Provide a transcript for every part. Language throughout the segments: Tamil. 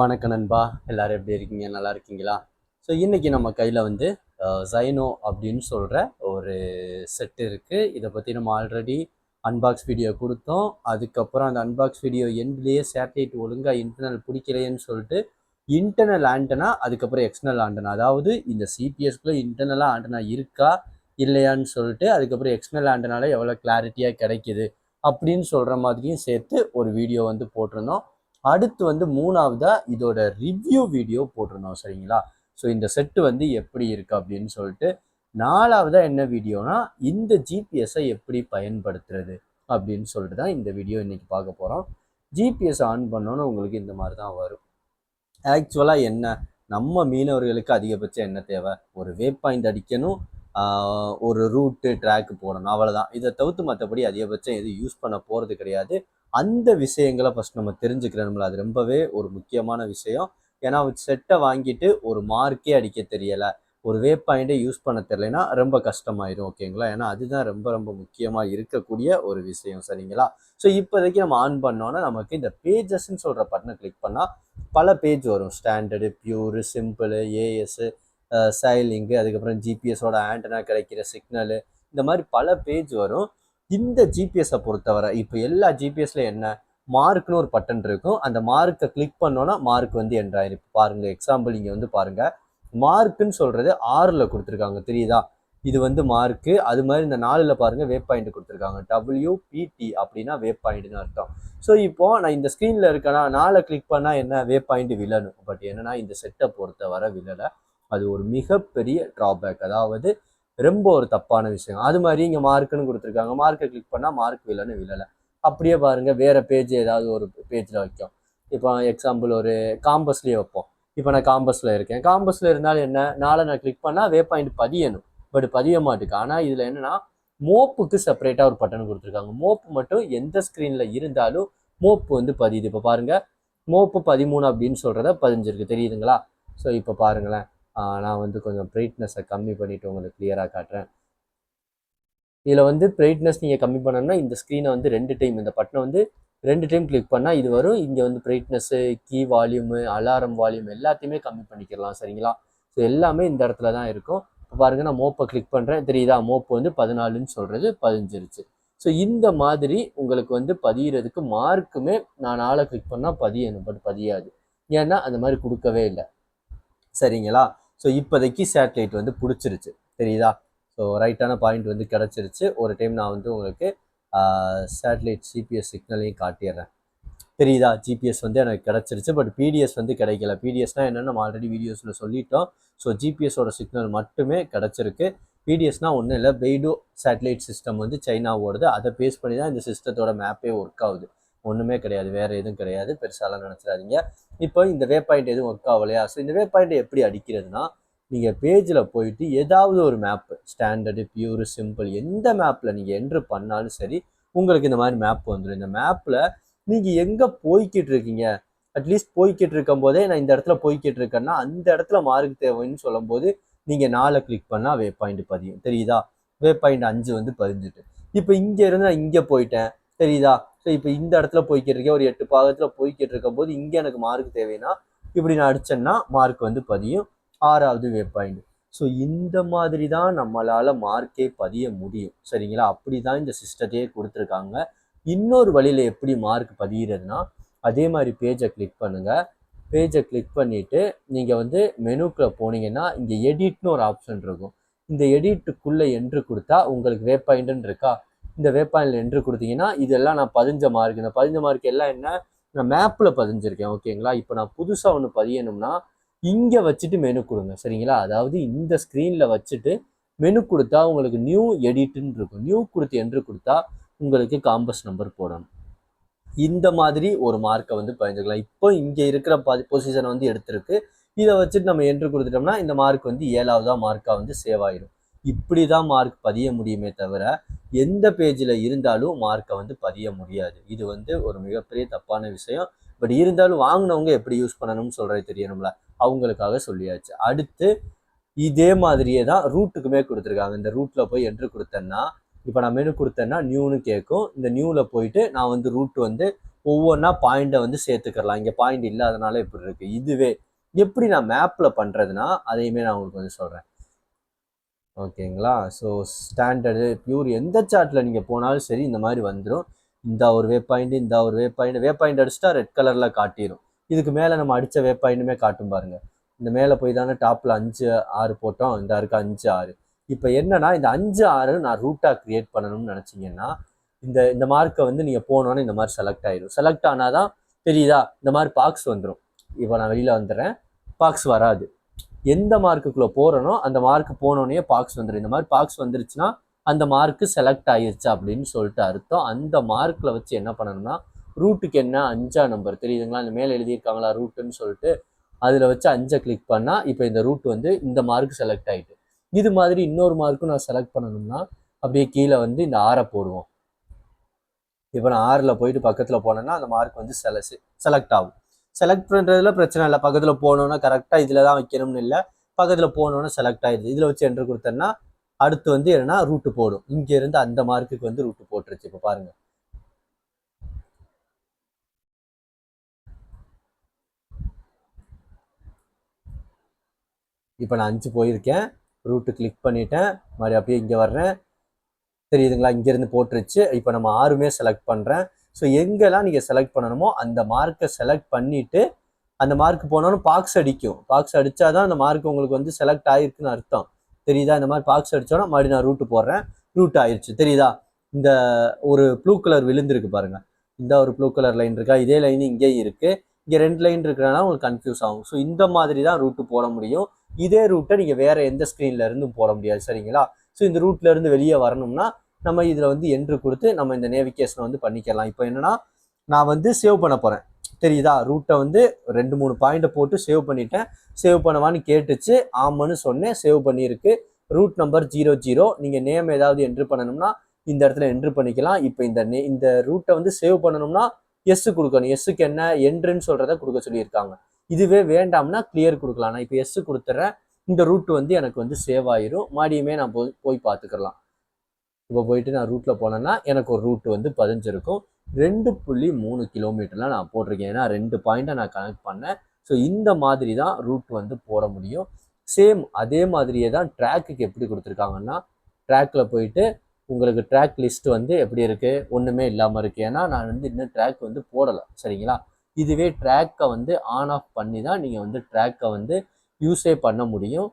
வணக்கம் நண்பா. எல்லாரும் எப்படி இருக்கீங்க? நல்லா இருக்கீங்களா? ஸோ இன்றைக்கி நம்ம கையில் வந்து ஜைனோ அப்படின்னு சொல்கிற ஒரு செட் இருக்குது இதை பற்றி நம்ம ஆல்ரெடி அன்பாக்ஸ் வீடியோ கொடுத்தோம். அதுக்கப்புறம் அந்த அன்பாக்ஸ் வீடியோ எண்ட்லேயே சேட்டலைட் ஒழுங்காக இன்டர்னல் பிடிக்கலையேன்னு சொல்லிட்டு இன்டர்னல் ஆண்டனா அதுக்கப்புறம் எக்ஸ்டர்னல் ஆண்டனா அதாவது இந்த சிபிஎஸ்க்குள்ளே இன்டர்னலாக ஆண்டனா இருக்கா? இல்லையான்னு சொல்லிட்டு அதுக்கப்புறம் எக்ஸ்டர்னல் ஆண்டனால எவ்வளோ கிளாரிட்டியாக கிடைக்கிது? அப்படின்னு சொல்கிற மாதிரியும் சேர்த்து ஒரு வீடியோ வந்து போட்டிருந்தோம். அடுத்து வந்து மூணாவதா இதோட ரிவ்யூ வீடியோ போட்டிருந்தோம் சரிங்களா? ஸோ இந்த செட்டு வந்து எப்படி இருக்கு அப்படின்னு சொல்லிட்டு நாலாவதா என்ன வீடியோனா இந்த ஜிபிஎஸ்ஸை எப்படி பயன்படுத்துறது அப்படின்னு சொல்லிட்டு தான் இந்த வீடியோ இன்னைக்கு பார்க்க போகிறோம் ஜிபிஎஸ் ஆன் பண்ணோன்னு உங்களுக்கு இந்த மாதிரி தான் வரும். ஆக்சுவலாக என்ன? நம்ம மீனவர்களுக்கு அதிகபட்சம் என்ன தேவை? ஒரு வேப் பாயிண்ட் அடிக்கணும் ஒரு ரூட்டு ட்ராக் போடணும் அவ்வளோதான் இதை தவிர்த்து மற்றபடி அதிகபட்சம் எதுவும் யூஸ் பண்ண போகிறது கிடையாது. அந்த விஷயங்களை ஃபஸ்ட் நம்ம தெரிஞ்சுக்கிறோம்ல அது ரொம்பவே ஒரு முக்கியமான விஷயம். ஏன்னா செட்டை வாங்கிட்டு ஒரு மார்க்கே அடிக்க தெரியலை. ஒரு வேப் பாயிண்டே யூஸ் பண்ண தெரியலைன்னா ரொம்ப கஷ்டமாயிரும் ஓகேங்களா ஏன்னா அதுதான் ரொம்ப ரொம்ப முக்கியமாக இருக்கக்கூடிய ஒரு விஷயம் சரிங்களா? ஸோ இப்போதைக்கு நம்ம ஆன் பண்ணோன்னா நமக்கு இந்த பேஜஸ்ன்னு சொல்கிற பட்டனை கிளிக் பண்ணால் பல பேஜ் வரும். Standard pure simple AS sailing அதுக்கப்புறம் ஜிபிஎஸோட ஆண்டனா கிடைக்கிற சிக்னலு இந்த மாதிரி பல பேஜ் வரும். இந்த ஜிபிஎஸ்ஸை பொறுத்தவரை இப்போ எல்லா ஜிபிஎஸ்ல என்ன? மார்க்னு ஒரு பட்டன் இருக்கும். அந்த மார்க்கை கிளிக் பண்ணோன்னா மார்க் வந்து என்ட்ராயிரும் இப்போ பாருங்க எக்ஸாம்பிள் இங்கே வந்து பாருங்க. மார்க்குன்னு சொல்றது ஆறில் கொடுத்துருக்காங்க. தெரியுதா? இது வந்து மார்க்கு. அது மாதிரி இந்த நாலில் பாருங்கள் வேப் பாயிண்ட் கொடுத்துருக்காங்க. டபிள்யூ பிடி அப்படின்னா வேப் பாயிண்ட்னு அர்த்தம். ஸோ இப்போ நான் இந்த ஸ்க்ரீனில் இருக்கேன்னா நாலை கிளிக் பண்ணால் என்ன? வேப் பாயிண்ட் விழணும். பட் என்னன்னா இந்த செட்டை பொறுத்த வர விழலை. அது ஒரு மிகப்பெரிய ட்ராபேக் அதாவது ரொம்ப ஒரு தப்பான விஷயம். அது மாதிரி இங்கே மார்க்குன்னு கொடுத்துருக்காங்க. மார்க்கை கிளிக் பண்ணால் மார்க் வில்லன்னு விழலை. அப்படியே பாருங்கள் வேறு பேஜ் ஏதாவது ஒரு பேஜில் வைக்கும். இப்போ எக்ஸாம்பிள் ஒரு காம்பஸ்லேயே வைப்போம். இப்போ நான் காம்பஸில் இருக்கேன். காம்பஸில் இருந்தாலும் என்ன? நாளை நான் கிளிக் பண்ணால் வே பாயிண்ட் பதியணும். பட் பதிய மாட்டுக்கு. ஆனால் இதில் என்னன்னா மோப்புக்கு செப்பரேட்டாக ஒரு பட்டன் கொடுத்துருக்காங்க. மோப்பு மட்டும் எந்த ஸ்க்ரீனில் இருந்தாலும் மோப்பு வந்து பதியுது. இப்போ பாருங்கள் மோப்பு பதிமூணு அப்படின்னு சொல்கிறத பதிஞ்சிருக்கு. தெரியுதுங்களா? ஸோ இப்போ பாருங்களேன். நான் வந்து கொஞ்சம் பிரைட்னஸை கம்மி பண்ணிவிட்டு உங்களுக்கு கிளியராக காட்டுறேன். இதில் வந்து பிரைட்னஸ் நீங்கள் கம்மி பண்ணணும்னா இந்த ஸ்க்ரீனை வந்து ரெண்டு டைம் இந்த பட்டனை வந்து ரெண்டு டைம் கிளிக் பண்ணால் இது வரும். இங்கே வந்து brightness key volume alarm volume எல்லாத்தையுமே கம்மி பண்ணிக்கலாம் சரிங்களா? ஸோ எல்லாமே இந்த இடத்துல தான் இருக்கும். இப்போ பாருங்கள் நான் மோப்பை கிளிக் பண்ணுறேன் தெரியுதா? மோப்பு வந்து பதினாலுன்னு சொல்கிறது பதிஞ்சிருச்சு. ஸோ இந்த மாதிரி உங்களுக்கு வந்து பதியிறதுக்கு மார்க்குமே நான் நாளை கிளிக் பண்ணால் பதியணும் பட் பதியாது. ஏன்னா அந்த மாதிரி கொடுக்கவே இல்லை. சரிங்களா? ஸோ இப்போதைக்கு சேட்டலைட் வந்து பிடிச்சிருச்சு. தெரியுதா? ஸோ ரைட்டான பாயிண்ட் வந்து கிடச்சிருச்சு. ஒரு டைம் நான் வந்து உங்களுக்கு சேட்டலைட் சிபிஎஸ் சிக்னலையும் காட்டிடுறேன். தெரியுதா? ஜிபிஎஸ் வந்து எனக்கு கிடச்சிருச்சு. பட் பிடிஎஸ் வந்து கிடைக்கல. பிடிஎஸ்னால் என்னென்னு நம்ம ஆல்ரெடி வீடியோஸில் சொல்லிட்டோம். ஸோ ஜிபிஎஸோட சிக்னல் மட்டுமே கிடச்சிருக்கு. பிடிஎஸ்னால் ஒன்றும் இல்லை. பெய்டோ சேட்டலைட் சிஸ்டம் வந்து சைனாவோடது அதை பேஸ் பண்ணி தான் இந்த சிஸ்டத்தோட மேப்பே ஒர்க் ஆகுது. ஒன்றுமே கிடையாது. வேறு எதுவும் கிடையாது. பெருசாலாம் நினச்சிடாதீங்க. இப்போ இந்த வே பாயிண்ட் எதுவும் ஒர்க் ஆகலையா? ஸோ இந்த வே பாயிண்ட் எப்படி அடிக்கிறதுனா நீங்கள் பேஜில் போயிட்டு ஏதாவது ஒரு மேப்பு ஸ்டாண்டர்டு பியூர் சிம்பிள் எந்த மேப்பில் நீங்கள் என்ட்ரு பண்ணாலும் சரி உங்களுக்கு இந்த மாதிரி மேப் வந்துடும் இந்த மேப்பில் நீங்கள் எங்கே போய்கிட்டு இருக்கீங்க? அட்லீஸ்ட் போய்கிட்டு இருக்கும் போதே நான் இந்த இடத்துல போய்கிட்டு இருக்கேன்னா அந்த இடத்துல மார்க் தேவைன்னு சொல்லும்போது நீங்கள் நாளை கிளிக் பண்ணால் வே பாயிண்ட் பதியும். தெரியுதா? வே பாயிண்ட் அஞ்சு வந்து பதிஞ்சுட்டு. இப்போ இங்கே இருந்து நான் இங்கே போயிட்டேன். தெரியுதா? ஸோ இப்போ இந்த இடத்துல போய்கிட்டு இருக்கேன் ஒரு எட்டு பாகத்தில் போய்கிட்டு இருக்கும் போது இங்கே எனக்கு மார்க் தேவைன்னா இப்படி நான் அடிச்சேன்னா மார்க் வந்து பதியும். ஆறாவது வே பாயிண்ட் ஸோ இந்த மாதிரி தான் நம்மளால் மார்க்கே பதிய முடியும். சரிங்களா? அப்படி தான் இந்த சிஸ்டத்தையே கொடுத்துருக்காங்க. இன்னொரு வழியில் எப்படி மார்க் பதிகிறதுனா அதே மாதிரி பேஜை கிளிக் பண்ணுங்கள் பேஜை கிளிக் பண்ணிவிட்டு நீங்கள் வந்து மெனுக்குள்ளே போனீங்கன்னா இங்கே எடிட்னு ஒரு ஆப்ஷன் இருக்கும். இந்த எடிட்டுக்குள்ளே என்று கொடுத்தா உங்களுக்கு வே பாயிண்ட்னு இருக்கா? இந்த வேப்பாயில் என்று கொடுத்தீங்கன்னா இதெல்லாம் நான் பதிஞ்ச மார்க் இந்த பதிஞ்ச மார்க் எல்லாம் என்ன? நான் மேப்பில் பதிஞ்சிருக்கேன் ஓகேங்களா இப்போ நான் புதுசாக ஒன்று பதியணும்னா இங்கே வச்சுட்டு மெனு கொடுங்க சரிங்களா? அதாவது இந்த ஸ்க்ரீனில் வச்சுட்டு மெனு கொடுத்தா உங்களுக்கு நியூ எடிட்டுன்னு இருக்கும். நியூ கொடுத்து என்று கொடுத்தா உங்களுக்கு காம்பஸ் நம்பர் போடணும். இந்த மாதிரி ஒரு மார்க்கை வந்து பயந்துக்கலாம். இப்போ இங்கே இருக்கிற பொசிஷனை வந்து எடுத்திருக்கு. இதை வச்சுட்டு நம்ம என்று கொடுத்துட்டோம்னா இந்த மார்க் வந்து ஏழாவதா மார்க்காக வந்து சேவ் ஆயிடும் இப்படி தான் மார்க் பதிய முடியுமே தவிர எந்த பேஜில் இருந்தாலும் மார்க்கை வந்து பதிய முடியாது. இது வந்து ஒரு மிகப்பெரிய தப்பான விஷயம். பட் இருந்தாலும் வாங்கினவங்க எப்படி யூஸ் பண்ணணும்னு சொல்கிறது தெரியணும்ல? அவங்களுக்காக சொல்லியாச்சு. அடுத்து இதே மாதிரியே தான் ரூட்டுக்குமே கொடுத்துருக்காங்க. இந்த ரூட்டில் போய் என்ட்ரு கொடுத்தேன்னா இப்போ நான் மெனு கொடுத்தேன்னா நியூன்னு கேட்கும். இந்த நியூவில் போயிட்டு நான் வந்து ரூட் வந்து ஒவ்வொன்றா பாயிண்ட்டை வந்து சேர்த்துக்கிறலாம். இங்கே பாயிண்ட் இல்லாதனால இப்படி இருக்குது இதுவே எப்படி நான் மேப்பில் பண்ணுறதுனா அதையுமே நான் உங்களுக்கு வந்து சொல்கிறேன் ஓகேங்களா? ஸோ ஸ்டாண்டர்டு பியூர் எந்த சார்ட்டில் நீங்கள் போனாலும் சரி இந்த மாதிரி வந்துடும் இந்த ஒரு வே பாயிண்ட் இந்த ஒரு வே பாயிண்ட் வே பாயிண்ட் அடிச்சிட்டா ரெட் கலரில் காட்டிடும் இதுக்கு மேலே நம்ம அடித்த வே பாயிண்ட்டுமே காட்டும் பாருங்கள் இந்த மேலே போய் தானே டாப்பில் அஞ்சு ஆறு போட்டோம். இந்த இருக்கு அஞ்சு ஆறு. இப்போ என்னன்னா இந்த அஞ்சு ஆறு நான் ரூட்டாக க்ரியேட் பண்ணணும்னு நினச்சிங்கன்னா இந்த இந்த மார்க்கை வந்து நீங்கள் போனோன்னே இந்த மாதிரி செலக்ட் ஆயிடும் செலக்ட் ஆனால் தான் தெரியுதா? இந்த மாதிரி பாக்ஸ் வந்துடும் இப்போ நான் வெளியில் வந்துடுறேன். பாக்ஸ் வராது. எந்த மார்க்குக்குள்ளே போகிறனோ அந்த மார்க் போனோடனே பாக்ஸ் வந்துடும் இந்த மாதிரி பாக்ஸ் வந்துருச்சுன்னா அந்த மார்க்கு செலக்ட் ஆயிருச்சு அப்படின்னு சொல்லிட்டு அர்த்தம். அந்த மார்க்கில் வச்சு என்ன பண்ணணும்னா ரூட்டுக்கு என்ன அஞ்சா நம்பர் தெரியுதுங்களா? இந்த மேலே எழுதியிருக்காங்களா ரூட்டுன்னு சொல்லிட்டு அதில் வச்சு அஞ்சை கிளிக் பண்ணால் இப்போ இந்த ரூட் வந்து இந்த மார்க் செலக்ட் ஆகிட்டு இது மாதிரி இன்னொரு மார்க்கும் நான் செலக்ட் பண்ணணும்னா அப்படியே கீழே வந்து இந்த ஆறை போடுவோம். இப்போ நான் ஆறில் போயிட்டு பக்கத்தில் போனேன்னா அந்த மார்க் வந்து செல செலக்ட் ஆகும். செலக்ட் பண்ணுறதுல பிரச்சனை இல்லை. பக்கத்தில் போகணுன்னா கரெக்டாக இதில் தான் வைக்கணும்னு இல்லை. பக்கத்தில் போனோன்னா செலக்ட் ஆயிடுது. இதில் வச்சு என்ட்ரு கொடுத்தேன்னா அடுத்து வந்து என்னன்னா ரூட்டு போடும். இங்கேருந்து அந்த மார்க்குக்கு வந்து ரூட்டு போட்டுருச்சு. இப்போ பாருங்க. இப்போ நான் அஞ்சு போயிருக்கேன். ரூட்டு கிளிக் பண்ணிட்டேன். மாதிரி அப்படியே இங்கே வர்றேன். தெரியுதுங்களா? இங்கேருந்து போட்டுருச்சு. இப்போ நம்ம ஆறுமே செலக்ட் பண்ணுறேன் ஸோ எங்கெல்லாம் நீங்கள் செலக்ட் பண்ணணுமோ அந்த மார்க்கை செலக்ட் பண்ணிவிட்டு அந்த மார்க் போனாலும் பாக்ஸ் அடிக்கும். பாக்ஸ் அடித்தா தான் அந்த மார்க் உங்களுக்கு வந்து செலக்ட் ஆகிருக்குன்னு அர்த்தம். தெரியுதா? இந்த மாதிரி பாக்ஸ் அடித்தோன்னா மறுபடியும் நான் ரூட்டு போடுறேன். ரூட் ஆயிடுச்சு தெரியுதா? இந்த ஒரு ப்ளூ கலர் விழுந்திருக்கு பாருங்கள் இந்த ஒரு ப்ளூ கலர் லைன் இருக்கா? இதே லைன் இங்கேயும் இருக்குது இங்கே ரெண்டு லைன் இருக்கிறனால உங்களுக்கு கன்ஃபியூஸ் ஆகும். ஸோ இந்த மாதிரி தான் ரூட்டு போட முடியும். இதே ரூட்டை நீங்கள் வேறு எந்த ஸ்க்ரீனில் இருந்தும் போட முடியாது. சரிங்களா? ஸோ இந்த ரூட்லேருந்து வெளியே வரணும்னா நம்ம இதில் வந்து என்ட்ரு கொடுத்து நம்ம இந்த நேவிகேஷனை வந்து பண்ணிக்கலாம். இப்போ என்னன்னா நான் வந்து சேவ் பண்ண போகிறேன் தெரியுதா? ரூட்டை வந்து ரெண்டு மூணு பாயிண்ட்டை போட்டு சேவ் பண்ணிட்டேன். சேவ் பண்ணவான்னு கேட்டுச்சு. ஆமான்னு சொன்னேன். சேவ் பண்ணியிருக்கு. ரூட் நம்பர் ஜீரோ ஜீரோ நீங்கள் நேம் ஏதாவது என்ட்ரு பண்ணணும்னா இந்த இடத்துல என்ட்ரு பண்ணிக்கலாம். இப்போ இந்த நே இந்த ரூட்டை வந்து சேவ் பண்ணணும்னா எஸ்ஸு கொடுக்கணும். எஸ்ஸுக்கு என்ன என்ட்ருன்னு சொல்கிறத கொடுக்க சொல்லியிருக்காங்க. இதுவே வேண்டாம்னா கிளியர் கொடுக்கலாம். நான் இப்போ எஸ்ஸு கொடுத்துட்றேன் இந்த ரூட் வந்து எனக்கு வந்து சேவ் ஆயிரும். மறுபடியுமே நான் போய் போய் பார்த்துக்கலாம். இப்போ போயிட்டு நான் ரூட்டில் போனேன்னா எனக்கு ஒரு ரூட் வந்து பதிஞ்சிருக்கும். ரெண்டு புள்ளி மூணு கிலோமீட்டர்லாம் நான் போட்டிருக்கேன். ஏன்னா ரெண்டு பாயிண்ட்டை நான் கனெக்ட் பண்ணேன். ஸோ இந்த மாதிரி தான் ரூட் வந்து போட முடியும். சேம் அதே மாதிரியே தான் ட்ராக்குக்கு எப்படி கொடுத்துருக்காங்கன்னா ட்ராக்கில் போயிட்டு உங்களுக்கு ட்ராக் லிஸ்ட் வந்து எப்படி இருக்குது ஒன்றுமே இல்லாமல் இருக்குது ஏன்னா நான் வந்து இன்னும் ட்ராக் வந்து போடலை. சரிங்களா? இதுவே ட்ராக்கை வந்து ஆன் ஆஃப் பண்ணி தான் நீங்கள் வந்து ட்ராக்கை வந்து யூஸே பண்ண முடியும்.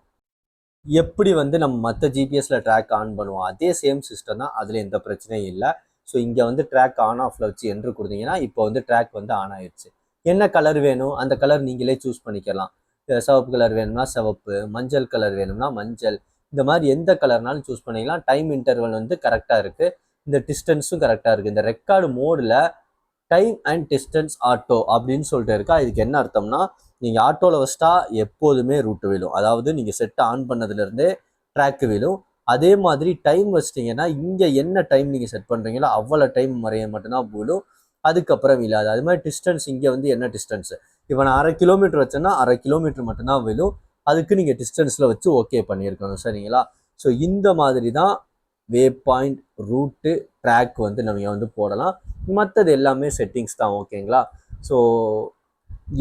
எப்படி வந்து நம்ம மற்ற ஜிபிஎஸ்ல ட்ராக் ஆன் பண்ணுவோம்? அதே சேம் சிஸ்டம் தான் அதில் எந்த பிரச்சனையும் இல்லை. ஸோ இங்கே வந்து ட்ராக் ஆன் ஆஃப்ல வச்சு என்று கொடுத்தீங்கன்னா இப்போ வந்து ட்ராக் வந்து ஆன் ஆயிடுச்சு என்ன கலர் வேணும்? அந்த கலர் நீங்களே சூஸ் பண்ணிக்கலாம். சிவப்பு கலர் வேணும்னா சிவப்பு மஞ்சள் கலர் வேணும்னா மஞ்சள். இந்த மாதிரி எந்த கலர்னாலும் சூஸ் பண்ணிக்கலாம். டைம் இன்டர்வல் வந்து கரெக்டாக இருக்குது இந்த டிஸ்டன்ஸும் கரெக்டாக இருக்குது இந்த ரெக்கார்டு மோடில் டைம் அண்ட் டிஸ்டன்ஸ் ஆட்டோ அப்படின்னு சொல்லிட்டு இருக்கா? இதுக்கு என்ன அர்த்தம்னா நீங்கள் ஆட்டோவில் வச்சிட்டா எப்போதுமே ரூட்டு விழும். அதாவது நீங்கள் செட்டை ஆன் பண்ணதுலேருந்தே ட்ராக்கு விழும். அதே மாதிரி டைம் வச்சிட்டிங்கன்னா இங்கே என்ன டைம் நீங்கள் செட் பண்ணுறீங்களோ அவ்வளோ டைம் வரைய மட்டும்தான் விழும். அதுக்கப்புறம் இல்லாது அது மாதிரி டிஸ்டன்ஸ் இங்கே வந்து என்ன டிஸ்டன்ஸு இப்போ நான் அரை கிலோமீட்டர் வச்சேன்னா அரை கிலோமீட்டர் மட்டும்தான் விழும். அதுக்கு நீங்கள் டிஸ்டன்ஸில் வச்சு ஓகே பண்ணியிருக்கணும். சரிங்களா? ஸோ இந்த மாதிரி தான் வே பாயிண்ட் ரூட்டு ட்ராக் வந்து நம்ம வந்து போடலாம். மற்றது எல்லாமே செட்டிங்ஸ் தான் ஓகேங்களா ஸோ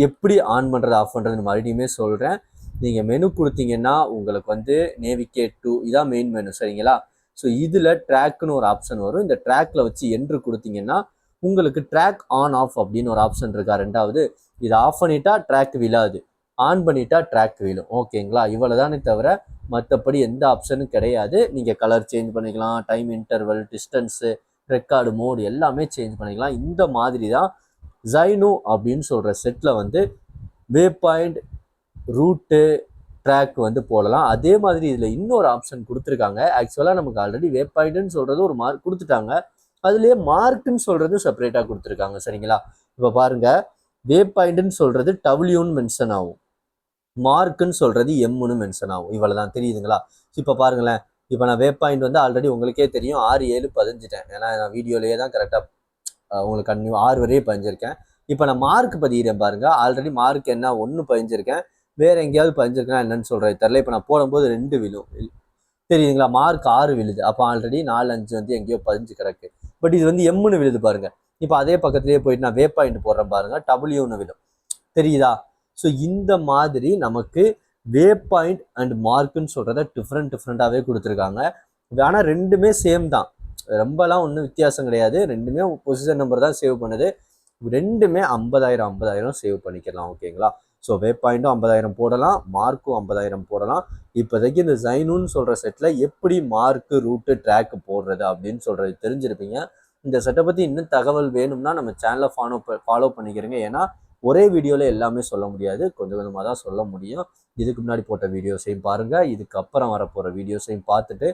எப்படி ஆன் பண்ணுறது ஆஃப் பண்ணுறதுன்னு மறுபடியுமே சொல்கிறேன் நீங்கள் மெனு கொடுத்தீங்கன்னா உங்களுக்கு வந்து நேவிகேட் டூ இதான் மெயின் மெனு சரிங்களா? ஸோ இதில் ட்ராக்னு ஒரு ஆப்ஷன் வரும். இந்த ட்ராக்ல வச்சு என்று கொடுத்தீங்கன்னா உங்களுக்கு ட்ராக் ஆன் ஆஃப் அப்படின்னு ஒரு ஆப்ஷன் இருக்கா? ரெண்டாவது இதை ஆஃப் பண்ணிட்டா ட்ராக் விழாது. ஆன் பண்ணிட்டா ட்ராக் விழும். ஓகேங்களா இவ்வளோதானே தவிர மற்றபடி எந்த ஆப்ஷனும் கிடையாது. நீங்கள் கலர் சேஞ்ச் பண்ணிக்கலாம். Time interval distance record mode எல்லாமே சேஞ்ச் பண்ணிக்கலாம். இந்த மாதிரி தான் ஜைனோ அப்படின்னு சொல்கிற செட்டில் வந்து வே பாயிண்ட் ரூட்டு ட்ராக் வந்து போடலாம். அதே மாதிரி இதில் இன்னொரு ஆப்ஷன் கொடுத்துருக்காங்க. ஆக்சுவலாக நமக்கு ஆல்ரெடி வே பாயிண்ட்னு சொல்கிறது ஒரு மார்க் கொடுத்துட்டாங்க. அதுலேயே மார்க்குன்னு சொல்கிறது செப்பரேட்டாக கொடுத்துருக்காங்க. சரிங்களா? இப்போ பாருங்கள் வே பாயிண்ட்னு சொல்கிறது டபிள்யூன்னு மென்ஷன் ஆகும். மார்க்குன்னு சொல்கிறது எம்முன்னு மென்ஷன் ஆகும். இவ்வளோ தான் தெரியுதுங்களா? இப்போ பாருங்களேன். இப்போ நான் வே பாயிண்ட் வந்து ஆல்ரெடி உங்களுக்கே தெரியும். ஆறு ஏழு பதிஞ்சிட்டேன் ஏன்னா நான் வீடியோலேயே தான் கரெக்டாக உங்களுக்கு கன்யூ ஆறு வரையும் பதிஞ்சிருக்கேன். இப்போ நான் மார்க் பதிகிறேன் பாருங்க. ஆல்ரெடி மார்க் என்ன? ஒன்று பதிஞ்சிருக்கேன். வேற எங்கேயாவது பதிஞ்சிருக்கேன் என்னன்னு சொல்கிறது தெரில இப்போ நான் போடும்போது ரெண்டு விழும். தெரியுதுங்களா? மார்க் ஆறு விழுது. அப்போ ஆல்ரெடி நாலு அஞ்சு வந்து எங்கேயோ பதிஞ்சு கிடக்கு. பட் இது வந்து எம்முன்னு விழுது பாருங்க. இப்போ அதே பக்கத்துலேயே போயிட்டு நான் வே பாயிண்ட் போடுறேன் பாருங்க. டபுள்யூன்னு விழும். தெரியுதா? ஸோ இந்த மாதிரி நமக்கு வே பாயிண்ட் அண்ட் மார்க்குன்னு சொல்கிறத டிஃப்ரெண்ட் டிஃப்ரெண்ட்டாகவே கொடுத்துருக்காங்க. ஆனால் ரெண்டுமே சேம் தான். ரொம்பலாம் ஒன்றும் வித்தியாசம் கிடையாது. ரெண்டுமே பொசிஷன் நம்பர் தான் சேவ் பண்ணுது. ரெண்டுமே ஐம்பதாயிரம் ஐம்பதாயிரம் சேவ் பண்ணிக்கலாம் ஓகேங்களா? ஸோ வே பாயிண்ட்டும் ஐம்பதாயிரம் போடலாம் மார்க்கும் ஐம்பதாயிரம் போடலாம். இப்போதைக்கு இந்த ஜைனுன்னு சொல்கிற செட்டில் எப்படி மார்க்கு ரூட்டு ட்ராக்கு போடுறது அப்படின்னு சொல்கிறது தெரிஞ்சிருப்பீங்க. இந்த செட்டை பற்றி இன்னும் தகவல் வேணும்னா நம்ம சேனலை ஃபாலோ ஃபாலோ பண்ணிக்கிறேங்க. ஏன்னா ஒரே வீடியோவில் எல்லாமே சொல்ல முடியாது. கொஞ்சம் கொஞ்சமாக தான் சொல்ல முடியும். இதுக்கு முன்னாடி போட்ட வீடியோஸையும் பாருங்கள் இதுக்கப்புறம் வரப்போகிற வீடியோஸையும் பார்த்துட்டு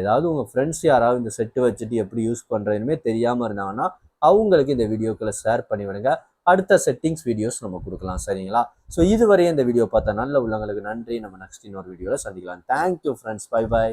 ஏதாவது உங்கள் ஃப்ரெண்ட்ஸ் யாராவது இந்த செட்டு வச்சுட்டு எப்படி யூஸ் பண்ணுறதுனுமே தெரியாமல் இருந்தாங்கன்னா அவங்களுக்கு இந்த வீடியோக்களை ஷேர் பண்ணி விடுங்க. அடுத்த செட்டிங்ஸ் வீடியோஸ் நம்ம கொடுக்கலாம் சரிங்களா? ஸோ இதுவரையும் இந்த வீடியோ பார்த்தா நல்ல உள்ளவங்களுக்கு நன்றி. நம்ம நெக்ஸ்ட் இன்னொரு வீடியோவில் சந்திக்கலாம். Thank you friends by by